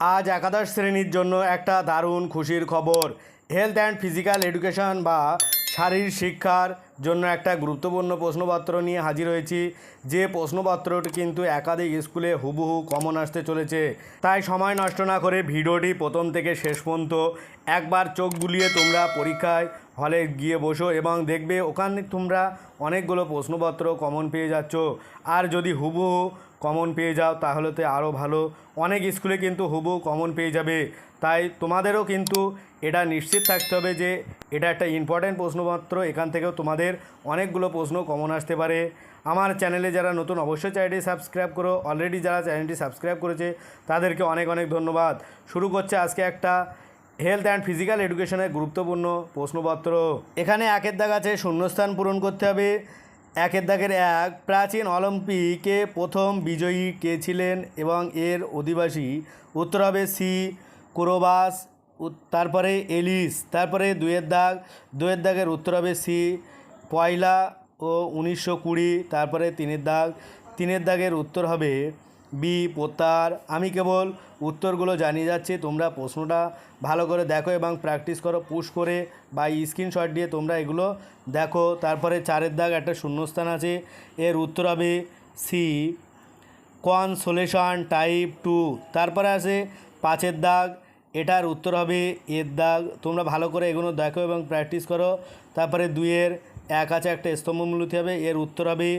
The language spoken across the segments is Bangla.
আজ একাদশ শ্রেণির জন্য একটা দারুণ খুশির খবর। হেলথ অ্যান্ড ফিজিক্যাল এডুকেশন বা শারীরিক শিক্ষার জন্য একটা গুরুত্বপূর্ণ প্রশ্নপত্র নিয়ে হাজির হয়েছি। যে প্রশ্নপত্রটি কিন্তু একাধিক স্কুলে হুবহু কমন আসতে চলেছে। তাই সময় নষ্ট না করে ভিডিওটি প্রথম থেকে শেষ পর্যন্ত একবার চোখ বুলিয়ে তোমরা পরীক্ষায় হলে গিয়ে বসো এবং দেখবে ওখানে তোমরা অনেকগুলো প্রশ্নপত্র কমন পেয়ে যাচ্ছ। আর যদি হুবহু কমন পেয়ে যাও, তাহলে তো আরও ভালো। অনেক স্কুলে কিন্তু হুবহু কমন পেয়ে যাবে। তাই তোমাদেরও কিন্তু এটা নিশ্চিত থাকতে হবে যে এটা একটা ইম্পর্ট্যান্ট প্রশ্নপত্র। এখান থেকেও তোমাদের অনেকগুলো প্রশ্ন কমন আসতে পারে। আমার চ্যানেলে যারা নতুন অবশ্যই চ্যানেলটি সাবস্ক্রাইব করো। অলরেডি যারা চ্যানেলটি সাবস্ক্রাইব করেছে, তাদেরকে অনেক অনেক ধন্যবাদ। শুরু করছে আজকে একটা হেলথ অ্যান্ড ফিজিক্যাল এডুকেশনের গুরুত্বপূর্ণ প্রশ্নপত্র। এখানে একের দাগ আছে, শূন্যস্থান পূরণ করতে হবে। একের দাগের এক, প্রাচীন অলিম্পিকে প্রথম বিজয়ী কে ছিলেন এবং এর অধিবাসী? উত্তর হবে সি, কুরোবাস। তারপরে এলিস, তারপরে দুয়ের দাগ। দুয়ের দাগের উত্তর হবে সি পয়লা ও উনিশশো কুড়ি, তারপরে তিনের দাগ। তিনের দাগের উত্তর হবে বি পোতার। আমি কেবল উত্তরগুলো জানিয়ে যাচ্ছি, তোমরা প্রশ্নটা ভালো করে দেখো এবং প্র্যাকটিস করো পুশ করে বা স্ক্রিনশট দিয়ে তোমরা এগুলো দেখো। তারপরে চারের দাগ একটা শূন্যস্থান আছে, এর উত্তর হবে সি কনসোলেশন টাইপ টু তারপরে আছে পাঁচের দাগ, এটার উত্তর হবে এর দাগ। তোমরা ভালো করে এগুলো দেখো এবং প্র্যাকটিস করো। তারপরে দুইয়ের এক আছে একটা স্তম্ভ মূলতে হবে, এর উত্তর হবে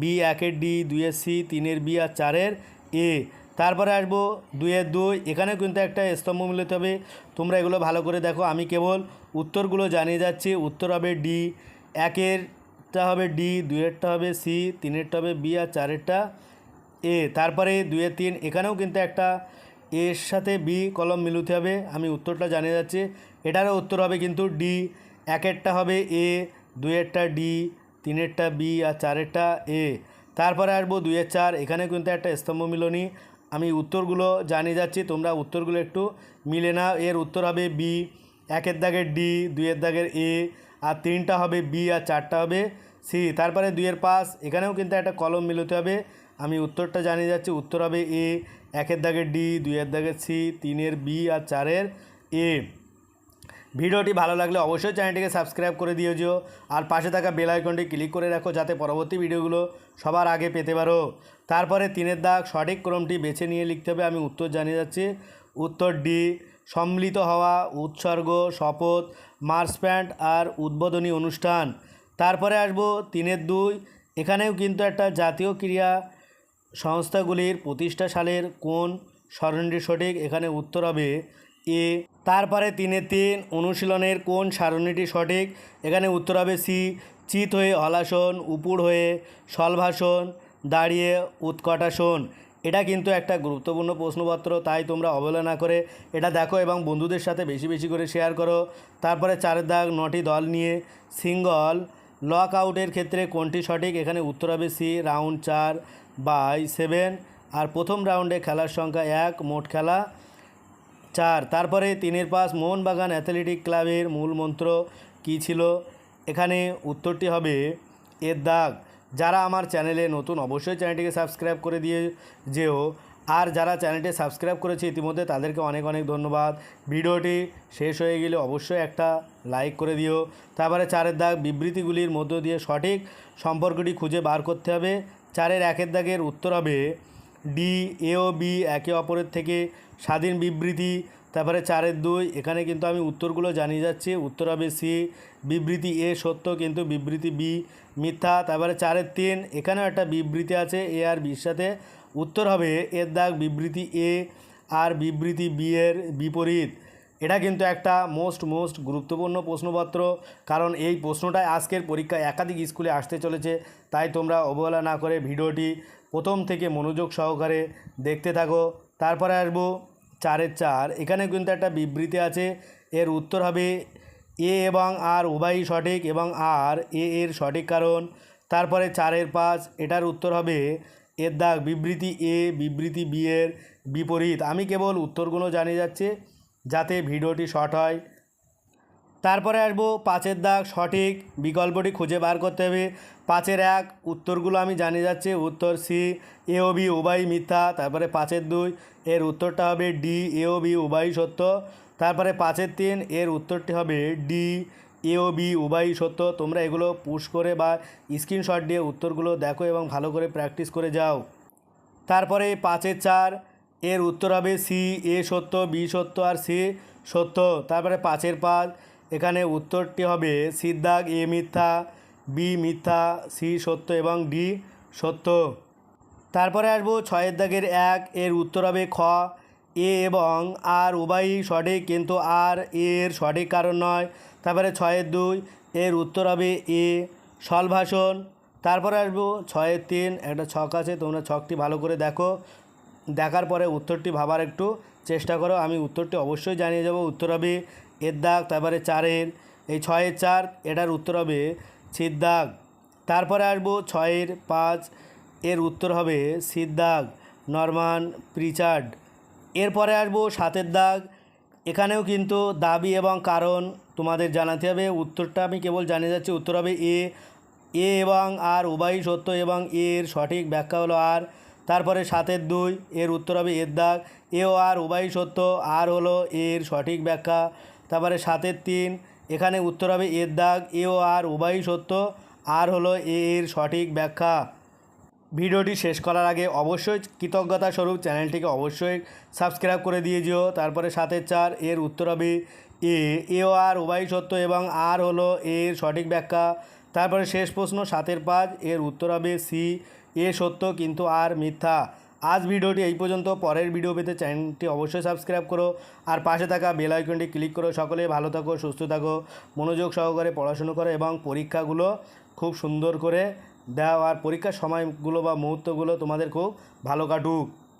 বি একের ডি দুইয়ের সি, তিনের বি আর চারের এ। তারপরে আসব দুইয়ের দুই, এখানেও কিন্তু একটা স্তম্ভ মিলতে হবে। তোমরা এগুলো ভালো করে দেখো, আমি কেবল উত্তরগুলো জানিয়ে যাচ্ছি, উত্তর হবে ডি, একেরটা হবে ডি, দুইয়েরটা হবে সি, তিনেরটা হবে বি আর চারেরটা এ। তারপরে দুয়ের তিন, এখানেও কিন্তু একটা এর সাথে বি কলম মিলুতে হবে, আমি উত্তরটা জানিয়ে যাচ্ছি। এটারও উত্তর হবে কিন্তু ডি, একেরটা হবে এ দুয়েরটা ডি তিনেরটা বি আর চারেরটা এ তারপরে আসব দুয়ের চার, এখানে কিন্তু একটা স্তম্ভ মিলনী। আমি উত্তরগুলো জানিয়ে যাচ্ছি, তোমরা উত্তরগুলো একটু মিলে না এর উত্তর হবে বি একের দাগের ডি দুইয়ের দাগের এ আর তিনটা হবে বি আর চারটা হবে সি তারপরে দুইয়ের পাস এখানেও কিন্তু একটা কলম মিলতে হবে। আমি উত্তরটা জানিয়ে যাচ্ছি, উত্তর হবে এ একের দাগের ডি দুইয়ের দাগের সি তিনের বি আর চারের এ ভিডিওটি ভালো লাগলে অবশ্যই চ্যানেলটিকে সাবস্ক্রাইব করে দিও যেও আর পাশে থাকা বেল আইকনটি ক্লিক করে রাখো যাতে পরবর্তী ভিডিওগুলো সবার আগে পেতে পারো। তারপরে তিনের দাগ সঠিক ক্রমটি বেছে নিয়ে লিখতে হবে, আমি উত্তর জানিয়ে যাচ্ছি। উত্তর ডি সম্মিলিত হওয়া, উৎসর্গ, শপথ, মার্চ প্যান্ট আর উদ্বোধনী অনুষ্ঠান। তারপরে আসব তিনের দুই, এখানেও কিন্তু একটা জাতীয় ক্রীড়া সংস্থাগুলির প্রতিষ্ঠা সালের কোন স্মরণটি সঠিক? এখানে উত্তর হবে এ। তারপরে তিনে তিন, অনুশীলনের কোন সারণীটি সঠিক? এখানে উত্তর হবে সি, চিত হয়ে হলাসন উপুর হয়ে সলভাসন, দাঁড়িয়ে উৎকটাসন। এটা কিন্তু একটা গুরুত্বপূর্ণ প্রশ্নপত্র, তাই তোমরা অবহেলা করে এটা দেখো এবং বন্ধুদের সাথে বেশি বেশি করে শেয়ার করো। তারপরে চারের দাগ, নটি দল নিয়ে সিঙ্গল। লক আউটের ক্ষেত্রে কোনটি সঠিক? এখানে উত্তর হবে সি, রাউন্ড চার বাই সেভেন। আর প্রথম রাউন্ডে খেলার সংখ্যা এক, মোট খেলা চার। তারপরে তিনের পাস মোহনবাগান অ্যাথলেটিক ক্লাবের মূল মন্ত্র কী ছিল? এখানে উত্তরটি হবে এর দাগ। যারা আমার চ্যানেলে নতুন অবশ্যই চ্যানেলটিকে সাবস্ক্রাইব করে দিয়ে যেও। আর যারা চ্যানেলটি সাবস্ক্রাইব করেছে ইতিমধ্যে তাদেরকে অনেক অনেক ধন্যবাদ। ভিডিওটি শেষ হয়ে গেলে অবশ্যই একটা লাইক করে দিও। তারপরে চারের দাগ বিবৃতিগুলির মধ্য দিয়ে সঠিক সম্পর্কটি খুঁজে বার করতে হবে। চারের একের দাগের উত্তর হবে ডি এ ও বি একে অপরের থেকে স্বাধীন বিবৃতি, তারপরে চারের দুই, এখানে কিন্তু আমি উত্তরগুলো জানিয়ে যাচ্ছি। উত্তর হবে সি বিবৃতি এ সত্য, কিন্তু বিবৃতি বি মিথ্যা। তারপরে চারের তিন, এখানেও একটা বিবৃতি আছে এ আর বির সাথে। উত্তর হবে এর দাগ বিবৃতি এ আর বিবৃতি বি এর বিপরীত। এটা কিন্তু একটা মোস্ট মোস্ট গুরুত্বপূর্ণ প্রশ্নপত্র, কারণ এই প্রশ্নটাই আজকের পরীক্ষায় একাধিক স্কুলে আসতে চলেছে। তাই তোমরা অবহেলা না করে ভিডিওটি প্রথম থেকে মনোযোগ সহকারে দেখতে থাকো। তারপরে আসব চারের চার। এখানে কিন্তু একটা বিবৃতি আছে। এর উত্তর হবে এ এবং আর উভয়ই সঠিক এবং আর এ এর সঠিক কারণ। তারপরে চারের পাঁচ। এটার উত্তর হবে এর দাগ। বিবৃতি এ, বিবৃতি বি এর বিপরীত। আমি কেবল উত্তরগুলো জানিয়ে যাচ্ছি যাতে ভিডিওটি শর্ট হয়। তারপরে আসব পাঁচের দাগ, সঠিক বিকল্পটি খুঁজে বার করতে হবে। পাঁচের এক, উত্তরগুলো আমি জানিয়ে যাচ্ছি। উত্তর সি, এ ও বি উভয়ই মিথ্যা। তারপরে পাঁচের দুই, এর উত্তরটা হবে ডি, এ ও বি উভয়ই সত্য। তারপরে পাঁচের তিন, এর উত্তরটি হবে ডি, এ ও বি উভয়ই সত্য। তোমরা এগুলো পুশ করে বা স্ক্রিনশট দিয়ে উত্তরগুলো দেখো এবং ভালো করে প্র্যাকটিস করে যাও। তারপরে পাঁচের চার, এর উত্তর হবে সি, এ সত্য, বি সত্য আর সি সত্য। তারপরে পাঁচের পাঁচ এখানে উত্তরটি হবে সিদ্ধাগ এ মিথ্যা, বি মিথ্যা, সি সত্য এবং ডি সত্য। তারপরে আসব ছয়ের দাগের এক, এর উত্তর হবে খ। এ এবং আর উভয়ই সঠিক, কিন্তু আর এর সঠিক কারণ নয়। তারপরে ছয়ের দুই, এর উত্তর হবে এ, সলভাষণ। তারপরে আসব ছয়ের তিন, একটা ছক আছে, তোমরা ছকটি ভালো করে দেখো। দেখার পরে উত্তরটি ভাবার একটু চেষ্টা করো, আমি উত্তরটি অবশ্যই জানিয়ে যাব উত্তর হবে এর দাগ, তারপরে চারের, এই ছয়ের চার, এটার উত্তর হবে ছিদ্দাগ তারপরে আসব ছয়ের পাঁচ, এর উত্তর হবে সিদ্দাগ নরমান প্রিচার্ড। এরপরে আসব সাতের দাগ, এখানেও কিন্তু দাবি এবং কারণ তোমাদের জানাতে হবে, উত্তরটা আমি কেবল জানিয়ে যাচ্ছি, উত্তর হবে এ। এ এবং আর উভয়ই সত্য এবং এর সঠিক ব্যাখ্যা হলো আর। তারপরে সাতের দুই, এর উত্তর হবে এর দাগ, এ ও আর উভয়ই সত্য, আর হলো এর সঠিক ব্যাখ্যা। তারপরে সাতের তিন, এখানে উত্তর হবে এর দাগ, এ ও আর উভয়ই সত্য। আর হলো এ এর সঠিক ব্যাখ্যা। ভিডিওটি শেষ করার আগে অবশ্যই কৃতজ্ঞতা স্বরূপ চ্যানেলটিকে অবশ্যই সাবস্ক্রাইব করে দিয়ে যেও। তারপরে সাতের চার, এর উত্তর হবে এ এ ও আর উভয় সত্য এবং আর হলো এর সঠিক ব্যাখ্যা। তারপরে শেষ প্রশ্ন সাতের পাঁচ, এর উত্তর হবে সি, এ সত্য কিন্তু আর মিথ্যা। আজ ভিডিওটি এই পর্যন্ত। পরের ভিডিও পেতে চ্যানেলটি অবশ্যই সাবস্ক্রাইব করো। আর পাশে থাকা বেল আইকনটি ক্লিক করো। সকলে ভালো থাকো, সুস্থ থাকো, মনোযোগ সহকারে পড়াশুনো করো এবং পরীক্ষাগুলো খুব সুন্দর করে দাও। আর পরীক্ষার সময়গুলো বা মুহূর্তগুলো তোমাদের খুব ভালো কাটুক।